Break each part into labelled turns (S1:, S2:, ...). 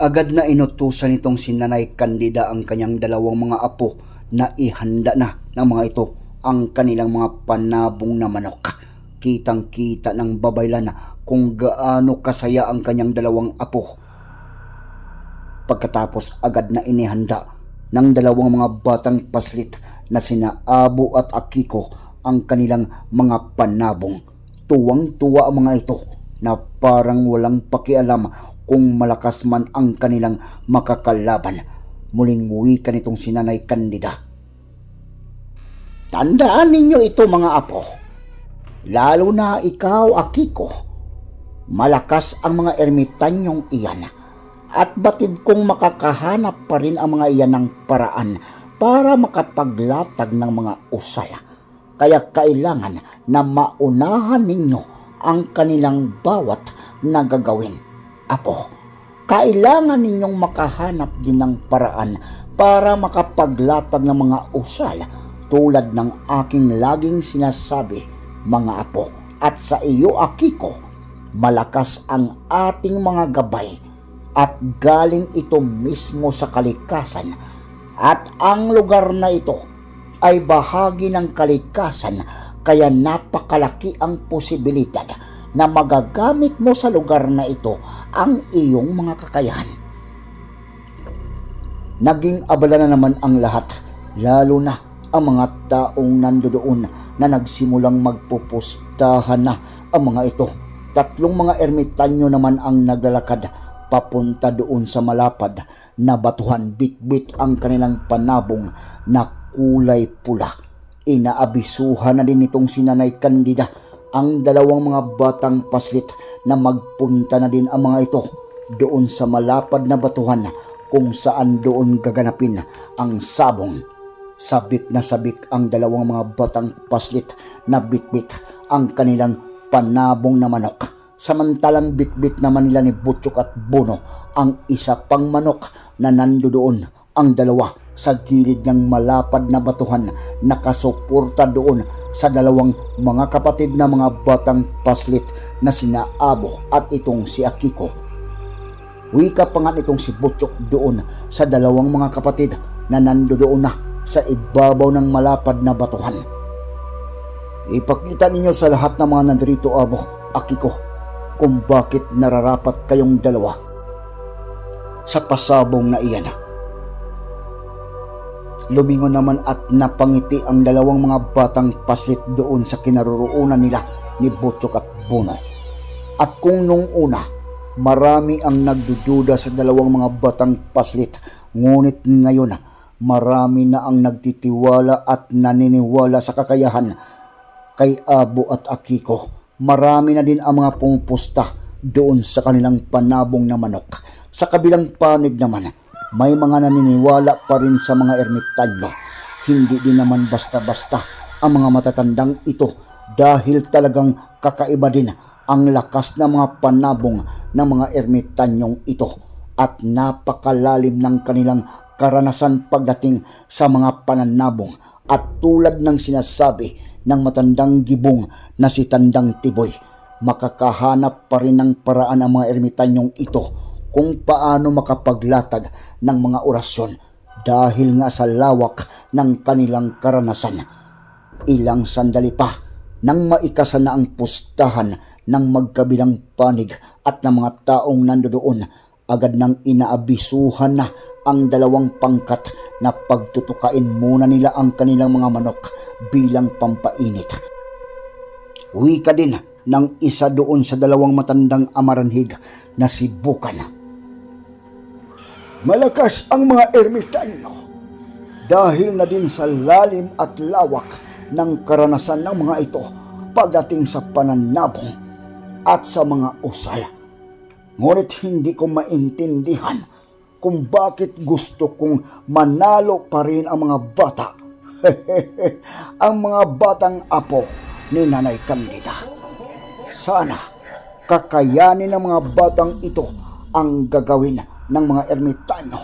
S1: Agad na inutusan nitong si Nanay Candida ang kanyang dalawang mga apo na ihanda na ng mga ito ang kanilang mga panabong na manok. Kitang-kita ng babaylan kung gaano kasaya ang kanyang dalawang apo. Pagkatapos agad na inihanda ng dalawang mga batang paslit na sina Abo at Akiko ang kanilang mga panabong. Tuwang-tuwa ang mga ito na parang walang pakialam kung malakas man ang kanilang makakalaban. Muling wika nitong sinanay Candida. Tandaan ninyo ito mga apo. Lalo na ikaw, Akiko. Malakas ang mga ermitanyong iyan at batid kong makakahanap pa rin ang mga iyan ng paraan para makapaglatag ng mga usal. Kaya kailangan na maunahan ninyo ang kanilang bawat nagagawin. Apo, kailangan ninyong makahanap din ng paraan para makapaglatag ng mga usal tulad ng aking laging sinasabi, mga apo. At sa iyo, Akiko, malakas ang ating mga gabay at galing ito mismo sa kalikasan at ang lugar na ito ay bahagi ng kalikasan kaya napakalaki ang posibilidad na magagamit mo sa lugar na ito ang iyong mga kakayahan. Naging abala na naman ang lahat, lalo na ang mga taong nandoon na nagsimulang magpupustahan na ang mga ito. Tatlong mga ermitanyo naman ang naglalakad papunta doon sa malapad na batuhan bitbit ang kanilang panabong na kulay pula. Inaabisuhan na din itong sinanay kandida ang dalawang mga batang paslit na magpunta na din ang mga ito doon sa malapad na batuhan kung saan doon gaganapin ang sabong. Sabik na sabik ang dalawang mga batang paslit na bitbit ang kanilang panabong na manok. Samantalang bitbit naman nila ni Butchok at Bono ang isa pang manok na nandoon ang dalawa sa gilid ng malapad na batuhan nakasuporta doon sa dalawang mga kapatid na mga batang paslit na sina Abo at itong si Akiko. Wika pa nga nitong si Butchok doon sa dalawang mga kapatid na nandoon na sa ibabaw ng malapad na batuhan. Ipakita ninyo sa lahat ng mga nandito, Abo, Akiko, kung bakit nararapat kayong dalawa sa pasabong na iyan. Lumingon naman at napangiti ang dalawang mga batang paslit doon sa kinaroroonan nila ni Butchok at Bono. At kung nung una, marami ang nagdududa sa dalawang mga batang paslit, ngunit ngayon, marami na ang nagtitiwala at naniniwala sa kakayahan kay Abo at Akiko. Marami na din ang mga pumupusta doon sa kanilang panabong na manok. Sa kabilang panig naman, may mga naniniwala pa rin sa mga ermitanyo. Hindi din naman basta-basta ang mga matatandang ito dahil talagang kakaiba din ang lakas ng mga panabong ng mga ermitanyong ito at napakalalim ng kanilang karanasan pagdating sa mga pananabong at tulad ng sinasabi ng matandang gibong na si Tandang Tiboy, makakahanap pa rin ng paraan ang mga ermitanyong ito kung paano makapaglatag ng mga orasyon dahil nga sa lawak ng kanilang karanasan. Ilang sandali pa nang maikasan na ang pustahan ng magkabilang panig at ng mga taong nandoon agad nang inaabisuhan na ang dalawang pangkat na pagtutukain muna nila ang kanilang mga manok bilang pampainit. Wika din ng isa doon sa dalawang matandang amaranhig na si Bukan. Malakas ang mga ermitanyo dahil na din sa lalim at lawak ng karanasan ng mga ito pagdating sa pananabong at sa mga usala. Ngunit hindi ko maintindihan kung bakit gusto kong manalo pa rin ang mga bata. ang mga batang apo ni Nanay Candida. Sana kakayanin ng mga batang ito ang gagawin ng mga ermitanyo.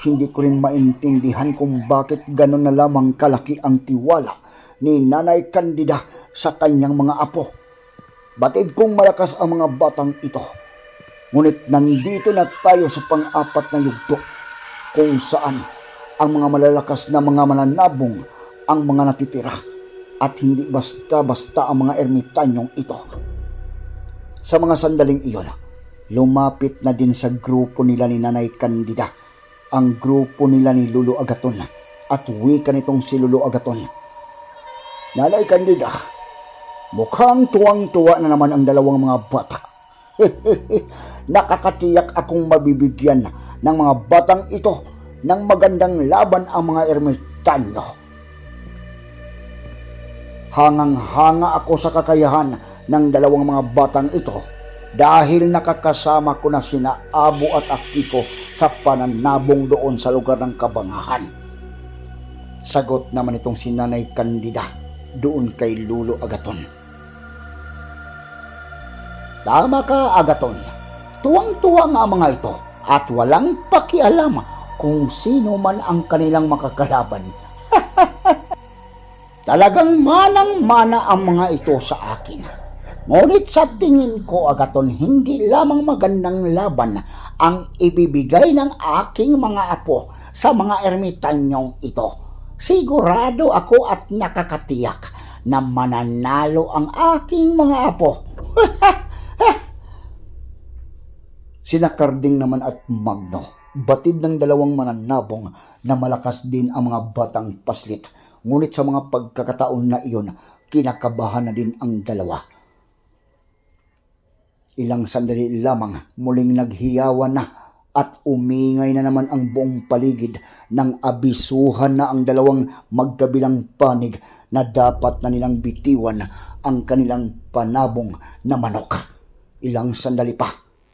S1: Hindi ko rin maintindihan kung bakit gano'n na lamang kalaki ang tiwala ni Nanay Candida sa kanyang mga apo. Batid kong malakas ang mga batang ito. Ngunit nandito na tayo sa pang-apat na yugto kung saan ang mga malalakas na mga mananabong ang mga natitira at hindi basta-basta ang mga ermitanyong ito. Sa mga sandaling iyon, lumapit na din sa grupo nila ni Nanay Candida ang grupo nila ni Lulu Agaton at wika nitong si Lulu Agaton. Nanay Candida, mukhang tuwang-tuwa na naman ang dalawang mga bata. Nakakatiyak akong mabibigyan ng mga batang ito ng magandang laban ang mga ermitanyo. Hangang-hanga ako sa kakayahan ng dalawang mga batang ito dahil nakakasama ko na sina Abo at Akiko sa pananabong doon sa lugar ng kabangahan. Sagot naman itong si Nanay Candida doon kay Lulo Agaton. Tama ka, Agaton. Tuwang-tuwa nga mga ito at walang pakialam kung sino man ang kanilang makakalaban. Talagang manang-mana ang mga ito sa akin. Ngunit sa tingin ko, Agaton, hindi lamang magandang laban ang ibibigay ng aking mga apo sa mga ermitanyong ito. Sigurado ako at nakakatiyak na mananalo ang aking mga apo. Sina Carding naman at Magno, batid ng dalawang mananabong na malakas din ang mga batang paslit. Ngunit sa mga pagkakataon na iyon, kinakabahan na din ang dalawa. Ilang sandali lamang muling naghiyawan na at umingay na naman ang buong paligid nang abisuhan na ang dalawang magkabilang panig na dapat na nilang bitiwan ang kanilang panabong na manok. Ilang sandali pa,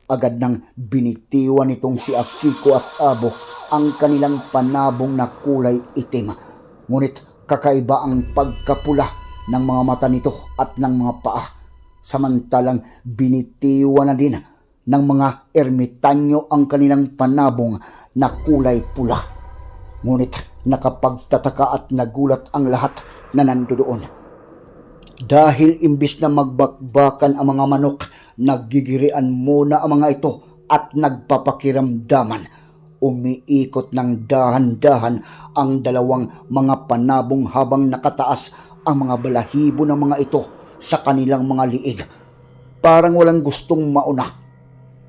S1: agad nang binitiwan nitong si Akiko at Abo ang kanilang panabong na kulay itim. Ngunit kakaiba ang pagkapula ng mga mata nito at ng mga paa samantalang binitiwan na din ng mga ermitanyo ang kanilang panabong na kulay pula. Ngunit nakapagtataka at nagulat ang lahat na nandoon. Dahil imbis na magbakbakan ang mga manok, naggigirian muna ang mga ito at nagpapakiramdaman. Umiikot ng dahan-dahan ang dalawang mga panabong habang nakataas ang mga balahibo ng mga ito sa kanilang mga liig. Parang walang gustong mauna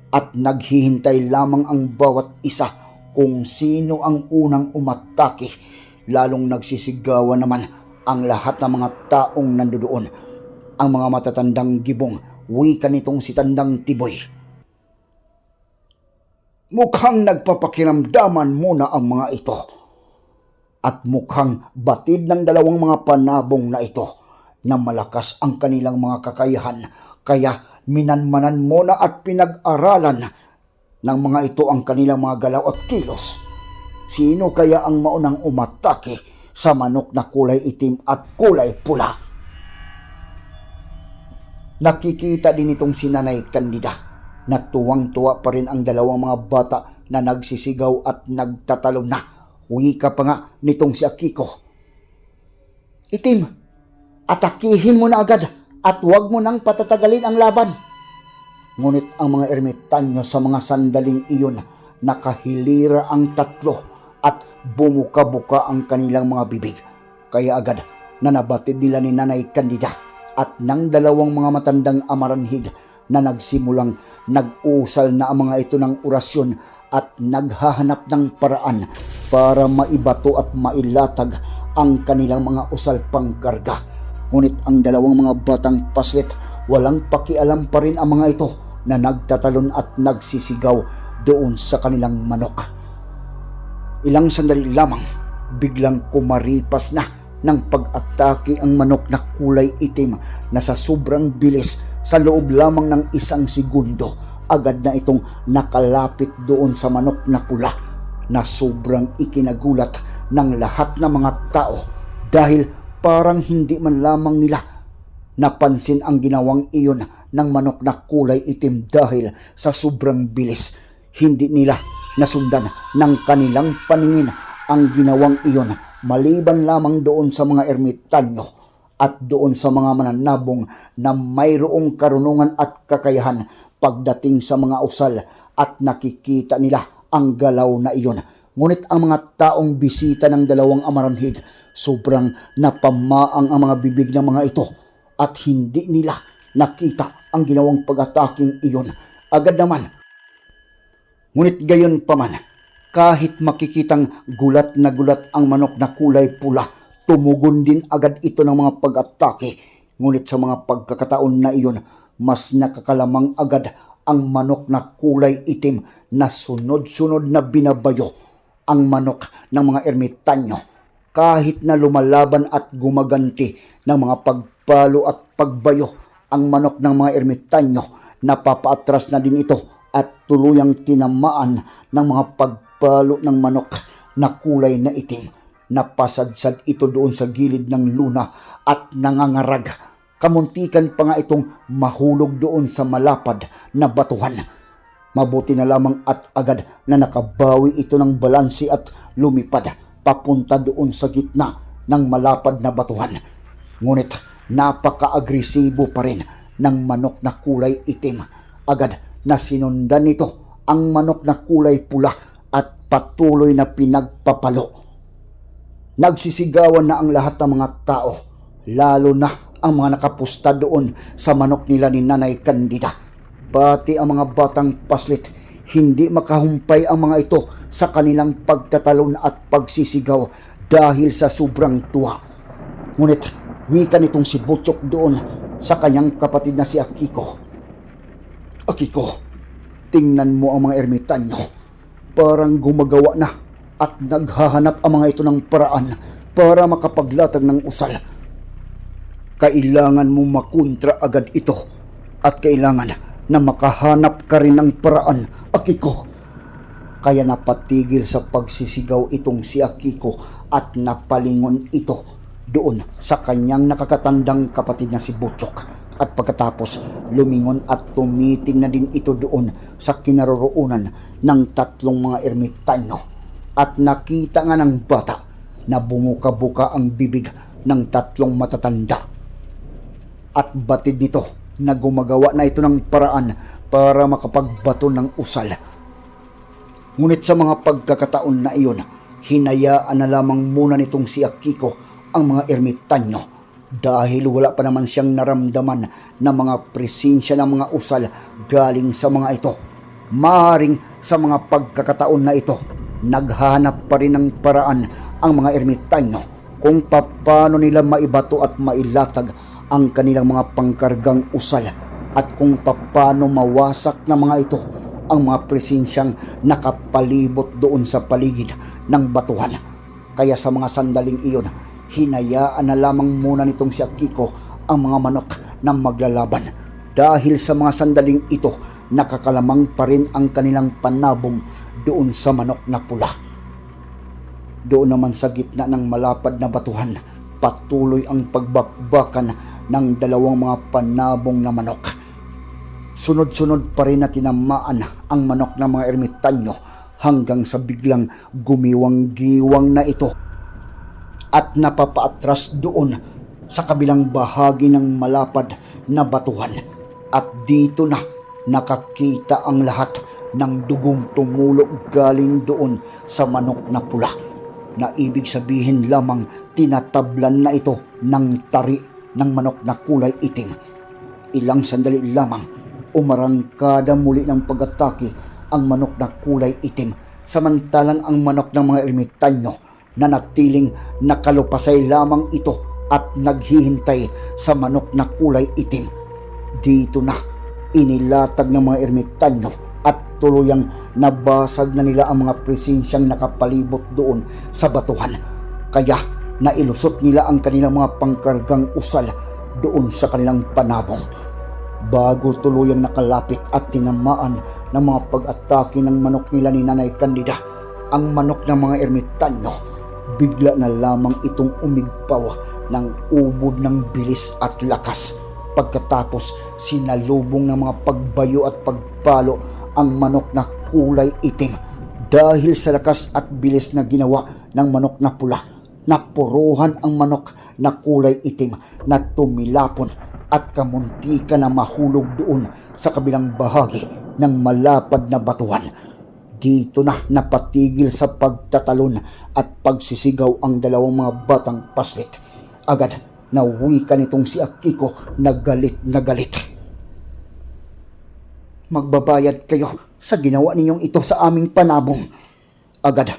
S1: at naghihintay lamang ang bawat isa kung sino ang unang umatake. Lalong nagsisigawan naman ang lahat ng mga taong nandoon. Ang mga matatandang gibong, wika nitong si Tandang Tiboy. Mukhang nagpapakiramdaman muna ang mga ito. At mukhang batid ng dalawang mga panabong na ito na malakas ang kanilang mga kakayahan kaya minanmanan muna at pinag-aralan ng mga ito ang kanilang mga galaw at kilos. Sino kaya ang maunang umatake sa manok na kulay itim at kulay pula? Nakikita din itong si Nanay Candida na tuwang-tuwa pa rin ang dalawang mga bata na nagsisigaw at nagtatalon na. Wika pa nga nitong si Akiko. Itim, atakihin mo na agad at huwag mo nang patatagalin ang laban. Ngunit ang mga ermitanyo sa mga sandaling iyon nakahilira ang tatlo at bumuka-buka ang kanilang mga bibig. Kaya agad nanabatid nila ni Nanay Candida at ng dalawang mga matandang amaranhig na nagsimulang nag-usal na ang mga ito ng orasyon at naghahanap ng paraan para maibato at mailatag ang kanilang mga usal pangkarga. Ngunit ang dalawang mga batang paslit walang pakialam pa rin ang mga ito na nagtatalon at nagsisigaw doon sa kanilang manok. Ilang sandali lamang, biglang kumaripas na ng pag-atake ang manok na kulay itim na sa sobrang bilis sa loob lamang ng isang segundo agad na itong nakalapit doon sa manok na pula na sobrang ikinagulat ng lahat ng mga tao dahil parang hindi man lamang nila napansin ang ginawang iyon ng manok na kulay itim dahil sa sobrang bilis. Hindi nila nasundan ng kanilang paningin ang ginawang iyon maliban lamang doon sa mga ermitanyo at doon sa mga mananabong na mayroong karunungan at kakayahan pagdating sa mga usal at nakikita nila ang galaw na iyon. Ngunit ang mga taong bisita ng dalawang amaranhig, sobrang napamaang ang mga bibig ng mga ito at hindi nila nakita ang ginawang pag-ataking iyon. Agad naman, ngunit gayon pa man, kahit makikitang gulat na gulat ang manok na kulay pula, tumugon din agad ito ng mga pag-atake. Ngunit sa mga pagkakataon na iyon, mas nakakalamang agad ang manok na kulay itim na sunod-sunod na binabayo ang manok ng mga ermitanyo kahit na lumalaban at gumaganti ng mga pagpalo at pagbayo ang manok ng mga ermitanyo napapaatras na din ito at tuluyang tinamaan ng mga pagpalo ng manok na kulay na itim. Napasadsad ito doon sa gilid ng luna at nangangarag. Kamuntikan pa nga itong mahulog doon sa malapad na batuhan Mabuti na lamang at agad na nakabawi ito ng balansi at lumipad papunta doon sa gitna ng malapad na batuhan. Ngunit napaka-agresibo pa rin ng manok na kulay itim. Agad na sinundan nito ang manok na kulay pula at patuloy na pinagpapalo. Nagsisigawan na ang lahat ng mga tao, lalo na ang mga nakapusta doon sa manok nila ni Nanay Candida pati ang mga batang paslit, hindi makahumpay ang mga ito sa kanilang pagtatalon at pagsisigaw dahil sa sobrang tuwa. Ngunit wika nitong si Butchok doon sa kanyang kapatid na si Akiko. Akiko, tingnan mo ang mga ermitanyo. Parang gumagawa na at naghahanap ang mga ito ng paraan para makapaglatag ng usal. Kailangan mo makontra agad ito at kailangan na makahanap ka rin ng paraan, Akiko. Kaya napatigil sa pagsisigaw itong si Akiko at napalingon ito doon sa kanyang nakakatandang kapatid na si Butchok. At pagkatapos, lumingon at tumiting na din ito doon sa kinaroroonan ng tatlong mga ermitanyo. At nakita nga ng bata na bumuka-buka ang bibig ng tatlong matatanda. At batid nito na gumagawa na ito ng paraan para makapagbato ng usal. Ngunit sa mga pagkakataon na iyon, hinayaan na lamang muna nitong si Akiko ang mga ermitanyo dahil wala pa naman siyang naramdaman na mga presensya ng mga usal galing sa mga ito. Maring sa mga pagkakataon na ito, naghanap pa rin ng paraan ang mga ermitanyo kung paano nila maibato at mailatag ang kanilang mga pangkargang usal at kung paano mawasak ng mga ito ang mga presensyang nakapalibot doon sa paligid ng batuhan. Kaya sa mga sandaling iyon, hinayaan na lamang muna nitong si Akiko ang mga manok na maglalaban. Dahil sa mga sandaling ito, nakakalamang pa rin ang kanilang panabong doon sa manok na pula. Doon naman sa gitna ng malapad na batuhan, patuloy ang pagbakbakan ng dalawang mga panabong na manok. Sunod-sunod pa rin na tinamaan ang manok ng mga ermitanyo hanggang sa biglang gumiwang-giwang na ito at napapaatras doon sa kabilang bahagi ng malapad na batuhan at dito na nakakita ang lahat ng dugong tumulo galing doon sa manok na pula na ibig sabihin lamang tinatablan na ito ng tari ng manok na kulay itim. Ilang sandali lamang, umarangkada muli ng pag-atake ang manok na kulay itim samantalang ang manok ng mga ermitanyo na natiling nakalupasay lamang ito at naghihintay sa manok na kulay itim. Dito na inilatag ng mga ermitanyo at tuluyang nabasag na nila ang mga presensyang nakapalibot doon sa batuhan. Kaya na ilusot nila ang kanilang mga pangkargang usal doon sa kanilang panabong. Bago tuluyang nakalapit at tinamaan ng mga pag-atake ng manok nila ni Nanay Candida, ang manok ng mga ermitanyo, bigla na lamang itong umigpaw ng ubod ng bilis at lakas. Pagkatapos sinalubong ng mga pagbayo at pagpalo ang manok na kulay itim dahil sa lakas at bilis na ginawa ng manok na pula napuruhan ang manok na kulay itim na tumilapon at kamuntika na mahulog doon sa kabilang bahagi ng malapad na batuhan. Dito na napatigil sa pagtatalon at pagsisigaw ang dalawang mga batang paslit. Agad nawika nitong si Akiko na galit na galit. Magbabayad kayo sa ginawa ninyong ito sa aming panabong. Agad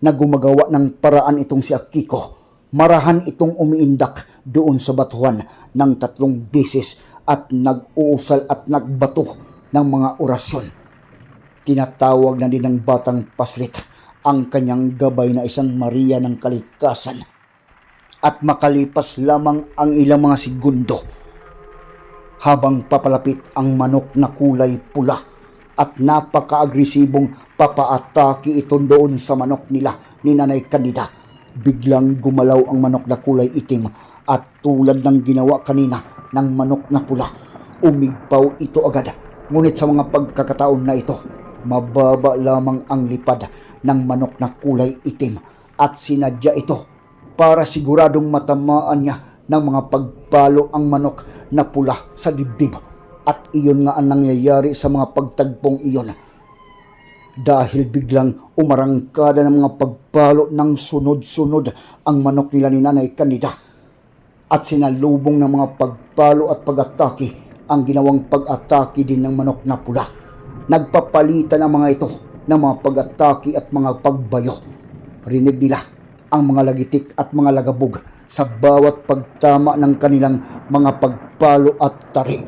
S1: na gumagawa ng paraan itong si Akiko. Marahan itong umiindak doon sa batuhan ng tatlong beses at nag-uusal at nagbato ng mga orasyon. Tinatawag na din ng batang paslit ang kanyang gabay na isang Maria ng kalikasan. At makalipas lamang ang ilang mga segundo, habang papalapit ang manok na kulay pula at napaka-agresibong papaatake ito doon sa manok nila ni Nanay Candida. Biglang gumalaw ang manok na kulay itim at tulad ng ginawa kanina ng manok na pula, umigpaw ito agad. Ngunit sa mga pagkakataon na ito, mababa lamang ang lipad ng manok na kulay itim at sinadya ito para siguradong matamaan niya ng mga pagpalo ang manok na pula sa dibdib. At iyon nga ang nangyayari sa mga pagtagpong iyon. Dahil biglang umarangkada ng mga pagpalo ng sunod-sunod ang manok nila ni Nanay Candida. At sinalubong ng mga pagpalo at pag-atake ang ginawang pag-atake din ng manok na pula. Nagpapalitan ang mga ito ng mga pag-atake at mga pagbayo. Rinig nila ang mga lagitik at mga lagabog sa bawat pagtama ng kanilang mga pagpalo at tari.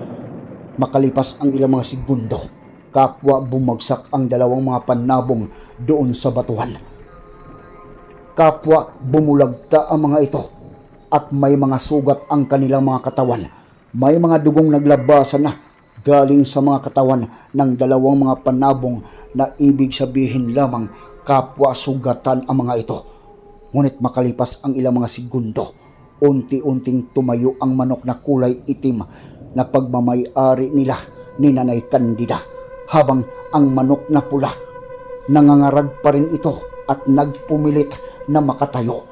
S1: Makalipas ang ilang mga segundo, kapwa bumagsak ang dalawang mga panabong doon sa batuhan. Kapwa bumulagta ang mga ito at may mga sugat ang kanilang mga katawan. May mga dugong naglabasan na galing sa mga katawan ng dalawang mga panabong na ibig sabihin lamang kapwa sugatan ang mga ito. Ngunit makalipas ang ilang mga segundo, unti-unting tumayo ang manok na kulay itim na pagmamayari nila ni Nanay Candida habang ang manok na pula nangangarag pa rin ito at nagpumilit na makatayo.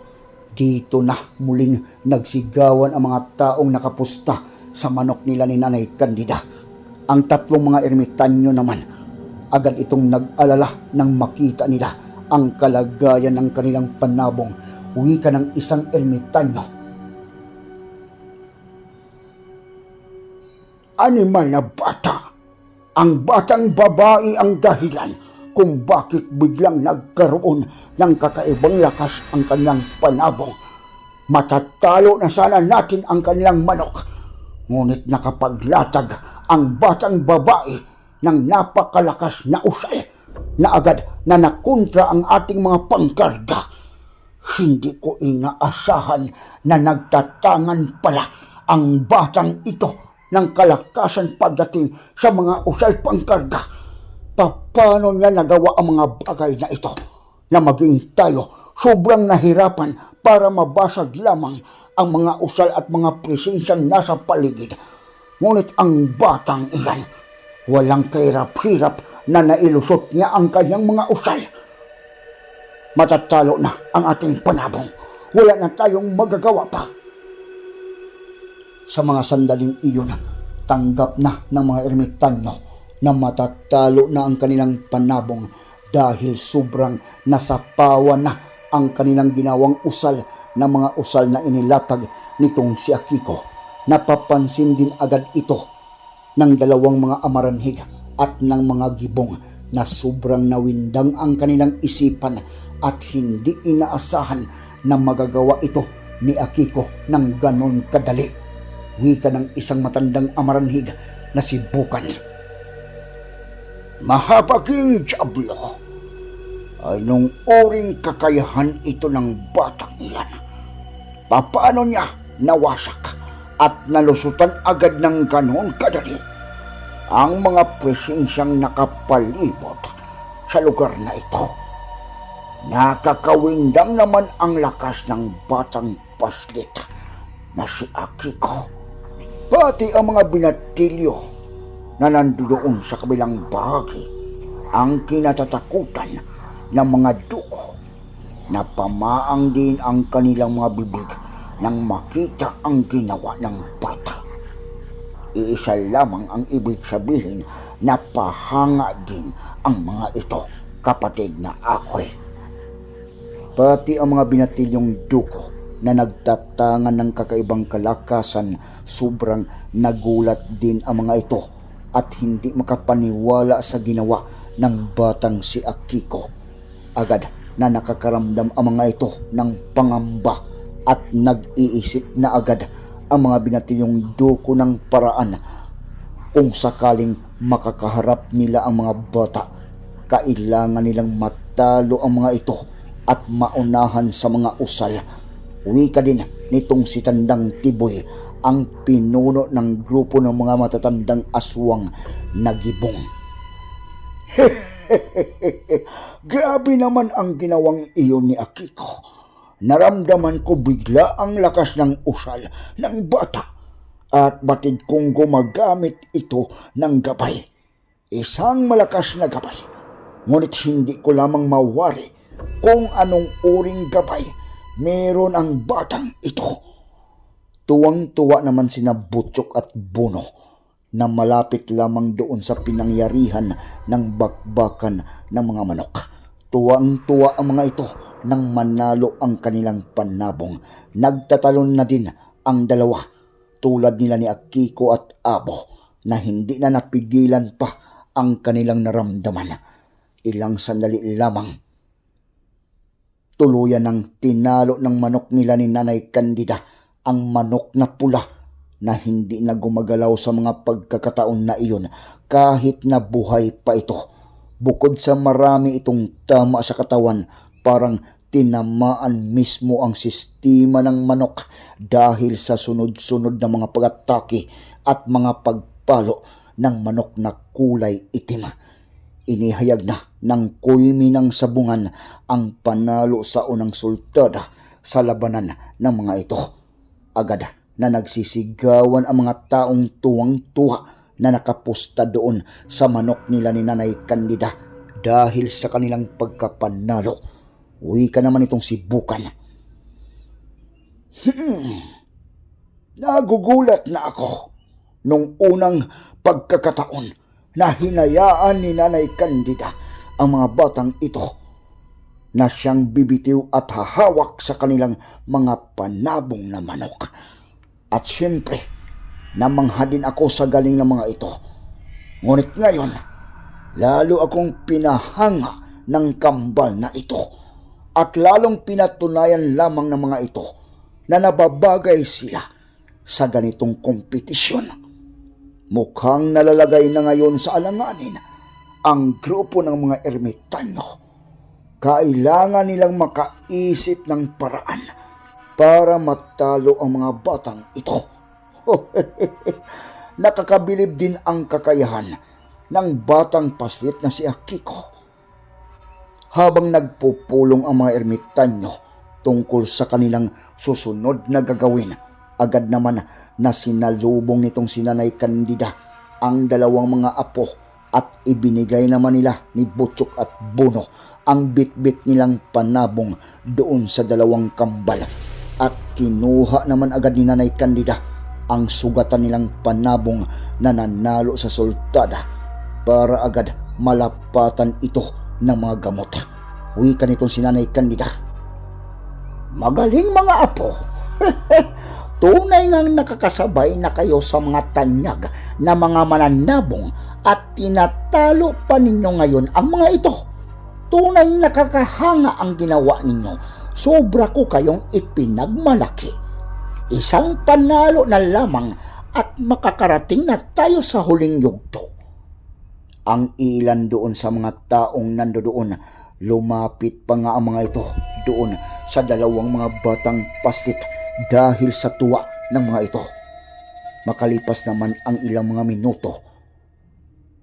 S1: Dito na muling nagsigawan ang mga taong nakapusta sa manok nila ni Nanay Candida. Ang tatlong mga ermitanyo naman, agad itong nag-alala nang makita nila ang kalagayan ng kanilang panabong wika ng isang ermitanyo. Animal na bata. Ang batang babae ang dahilan kung bakit biglang nagkaroon ng kakaibang lakas ang kanilang panabong. Matatalo na sana natin ang kanilang manok. Ngunit nakapaglatag ang batang babae ng napakalakas na usal na agad na nakontra ang ating mga pangkarga. Hindi ko inaasahan na nagtatangan pala ang batang ito ng kalakasan pagdating sa mga usal pangkarga. Paano niya nagawa ang mga bagay na ito? Na maging tayo sobrang nahirapan para mabasag lamang ang mga usal at mga presensyang nasa paligid. Ngunit ang batang iyan, walang kahirap-hirap na nailusot niya ang kanyang mga usal. Matatalo na ang ating panabong. Wala na tayong magagawa pa. Sa mga sandaling iyon, tanggap na ng mga ermitanyo na matatalo na ang kanilang panabong dahil sobrang nasapawan na ang kanilang ginawang usal na mga usal na inilatag nitong si Akiko. Napapansin din agad ito ng dalawang mga amaranhig at ng mga gibong na sobrang nawindang ang kanilang isipan at hindi inaasahan na magagawa ito ni Akiko ng ganon kadali. Wika ng isang matandang amaranhig na si Bukan. Mahabaking Diablo, anong oring kakayahan ito ng batang iyan? papaano niya nawasak at nalusutan agad ng ganon kadali ang mga presensyang nakapalibot sa lugar na ito. Nakakawindang naman ang lakas ng batang paslit na si Akiko. Pati ang mga binatilyo na nandoon sa kabilang bahagi ang kinatatakutan ng mga duko na pamaang din ang kanilang mga bibig nang makita ang ginawa ng bata. Iisa lamang ang ibig sabihin na pahanga din ang mga ito, kapatid na ako'y. Pati ang mga binatilyong duko na nagtatangan ng kakaibang kalakasan, sobrang nagulat din ang mga ito at hindi makapaniwala sa ginawa ng batang si Akiko. Agad na nakakaramdam ang mga ito ng pangamba at nag-iisip na agad ang mga binatilyong duko ng paraan kung sakaling makakaharap nila ang mga bata, kailangan nilang matalo ang mga ito at maunahan sa mga usal. Wika din nitong si Tandang Tiboy ang pinuno ng grupo ng mga matatandang aswang na gibong. Grabe naman ang ginawang iyon ni Akiko. Naramdaman ko bigla ang lakas ng usal ng bata at batid kong gumagamit ito ng gabay. Isang malakas na gabay. Ngunit hindi ko lamang mawari kung anong uring gabay meron ang batang ito. Tuwang-tuwa naman sina Butchok at Bono na malapit lamang doon sa pinangyarihan ng bakbakan ng mga manok. Tuwang-tuwa ang mga ito nang manalo ang kanilang panabong. Nagtatalon na din ang dalawa tulad nila ni Akiko at Abo na hindi na napigilan pa ang kanilang naramdaman. Ilang sandali lamang tuluyan ng tinalo ng manok nila ni Nanay Candida ang manok na pula na hindi na gumagalaw sa mga pagkakataon na iyon kahit na buhay pa ito. Bukod sa marami itong tama sa katawan, parang tinamaan mismo ang sistema ng manok dahil sa sunod-sunod na mga pag-atake at mga pagpalo ng manok na kulay itim. Inihayag na ng kuymi ng sabungan ang panalo sa unang sultada sa labanan ng mga ito. Agad na nagsisigawan ang mga taong tuwang-tuwa na nakapusta doon sa manok nila ni Nanay Candida dahil sa kanilang pagkapanalo. Uwi ka naman itong si Bukan. Hmm. Nagugulat na ako nung unang pagkakataon na hinayaan ni Nanay Candida ang mga batang ito na siyang bibitiw at hahawak sa kanilang mga panabong na manok. At siyempre, namangha din ako sa galing ng mga ito. Ngunit ngayon, lalo akong pinahanga ng kambal na ito at lalong pinatunayan lamang ng mga ito na nababagay sila sa ganitong kompetisyon. Mukhang nalalagay na ngayon sa alanganin ang grupo ng mga ermitanyo. Kailangan nilang makaisip ng paraan para matalo ang mga batang ito. Nakakabilib din ang kakayahan ng batang paslit na si Akiko. Habang nagpupulong ang mga ermitanyo tungkol sa kanilang susunod na gagawin, agad naman na sinalubong nitong sinanay Candida ang dalawang mga apo at ibinigay naman nila ni Butchok at Bono ang bitbit nilang panabong doon sa dalawang kambal at kinuha naman agad ni Nanay Candida ang sugatan nilang panabong na nanalo sa sultada para agad malapatan ito ng mga gamot. Wika nitong si Nanay Candida. Magaling mga apo. Tunay ngang nakakasabay na kayo sa mga tanyag na mga mananabong at tinatalo pa ninyo ngayon ang mga ito. Tunay nakakahanga ang ginawa ninyo. Sobra ko kayong ipinagmalaki. Isang panalo na lamang at makakarating na tayo sa huling yugto. Ang ilan doon sa mga taong nandoon, lumapit pa nga ang mga ito doon sa dalawang mga batang paslit dahil sa tuwa ng mga ito. Makalipas naman ang ilang mga minuto,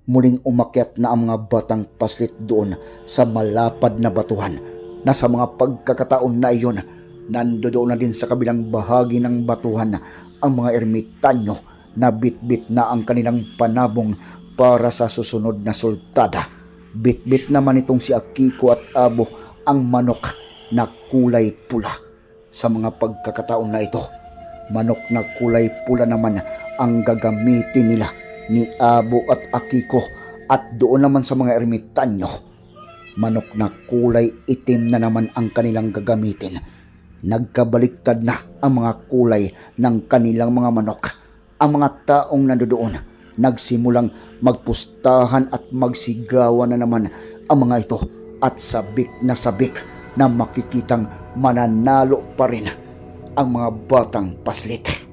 S1: muling umakyat na ang mga batang paslit doon sa malapad na batuhan na sa mga pagkakataon na iyon, nandoon na din sa kabilang bahagi ng batuhan ang mga ermitanyo na bitbit na ang kanilang panabong para sa susunod na sultada. Bitbit naman itong si Akiko at Abo ang manok na kulay pula. Sa mga pagkakataon na ito, manok na kulay pula naman ang gagamitin nila ni Abo at Akiko at doon naman sa mga ermitanyo, manok na kulay itim na naman ang kanilang gagamitin. Nagkabaliktad na ang mga kulay ng kanilang mga manok. Ang mga taong nandoon nagsimulang magpustahan at magsigawan na naman ang mga ito at sabik na sabik na makikitang mananalo pa rin ang mga batang paslit.